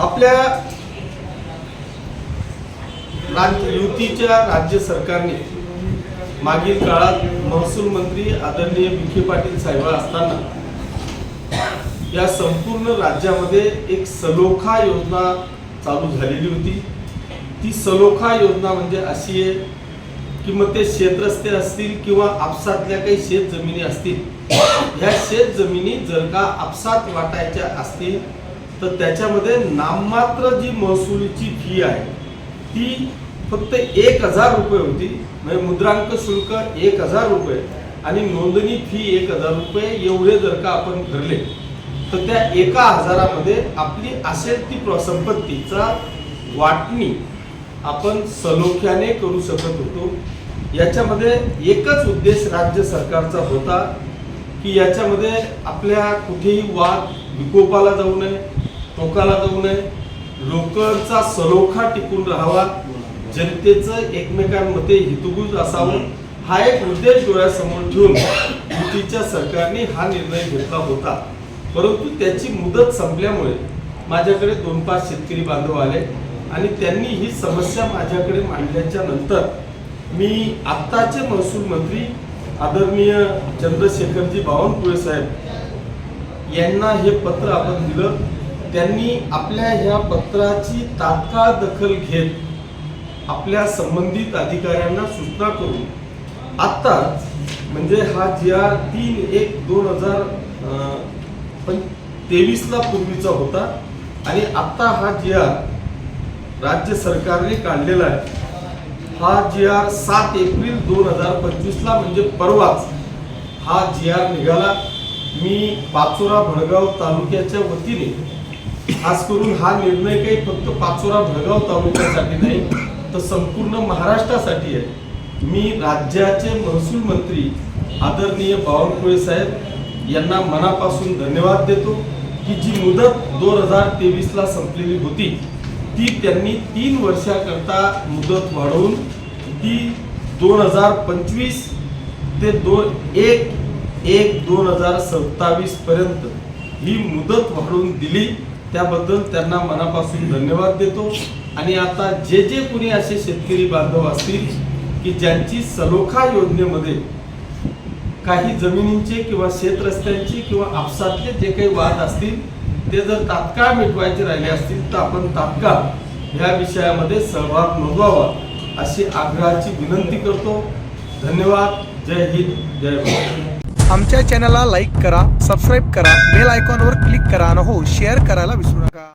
आपल्या राज्य युतीच्या राज्य सरकारने मागील काळात महसूल मंत्री आदरणीय विखे पाटील साहेब असताना या संपूर्ण राज्यामध्ये एक सलोखा योजना चालू झालेली होती. ती सलोखा योजना म्हणजे अशी आहे की मग ते शेतरस्ते असतील किंवा आपसातल्या काही शेत जमिनी असतील ह्या शेत जमिनी जर का आपसात वाटायच्या असतील तर त्याच्यामध्ये नाममात्र जी महसुलीची फी आहे ती फक्त एक हजार रुपये होती. म्हणजे मुद्रांक शुल्क एक हजार रुपये आणि नोंदणी फी एक हजार रुपये एवढे जर का आपण भरले तर त्या एका हजारामध्ये आपली असेल ती संपत्तीचा वाटणी आपण सलोख्याने करू शकत होतो. याच्यामध्ये एकच उद्देश राज्य सरकारचा होता की याच्यामध्ये आपल्या कुठेही वाद विकोपाला जाऊ नये. टोकाला जाऊ नये. लोकांचा सलोखा टिकून राहावा. जनतेचं एकमेकांमध्ये हितगुज असावं. हा एक उद्देश डोळ्यासमोर ठेवून युतीच्या सरकारने हा निर्णय घेतला होता. परंतु त्याची मुदत संपल्यामुळे माझ्याकडे दोन पाच शेतकरी बांधव आले आणि त्यांनी ही समस्या माझ्याकडे मांडल्याच्या नंतर मी आत्ताचे महसूल मंत्री आदरणीय चंद्रशेखरजी बावनकुळे साहेब यांना हे पत्र आपण दिलं. त्यांनी आपल्या ह्या पत्राची तात्काळ दखल घेत आपल्या संबंधित अधिकाऱ्यांना सूचना करून आत्ताच म्हणजे हा जी आर तीन एक दोन हजार पण तेवीसला पूर्वीचा होता आणि आत्ता हा जी आर राज्य सरकारने काढलेला आहे. हा जी आर सात एप्रिल दोन हजार पंचवीसला म्हणजे परवाच हा जी आर निघाला. मी पाचोरा भडगाव तालुक्याच्या वतीने खास करून हा निर्णय काही फक्त पाचोरा भडगाव तालुक्यासाठी नाही तर संपूर्ण महाराष्ट्रासाठी आहे. मी राज्याचे महसूल मंत्री आदरणीय बावनकुळे साहेब यांना मनापासून धन्यवाद देतो की जी मुदत दोन हजार तेवीसला संपलेली होती ती त्यांनी तीन वर्षाकरता मुदत वाढवून ती दोन हजार पंचवीस ते दोन एक एक दोन हजार सत्तावीसपर्यंत ही मुदत वाढवून दिली. त्याबद्दल त्यांना मनापासून धन्यवाद देतो. आणि आता जे जे कुणी असे शेतकरी बांधव असतील की ज्यांची सलोखा योजनेमध्ये काही जमिनींचे किंवा शेतरस्त्यांची किंवा आपसातले जे काही वाद असतील ते जर तात्काळ मिटवायचे राहिले असतील तर आपण तात्काळ या विषयामध्ये सहभाग नोंदवावा अशी आग्रहाची विनंती करतो. धन्यवाद. जय हिंद. जय भारत. आमच्या चॅनलला लाईक करा. सबस्क्राईब करा बेल आयकॉनवर क्लिक करा आणि हो शेअर करायला विसरू नका.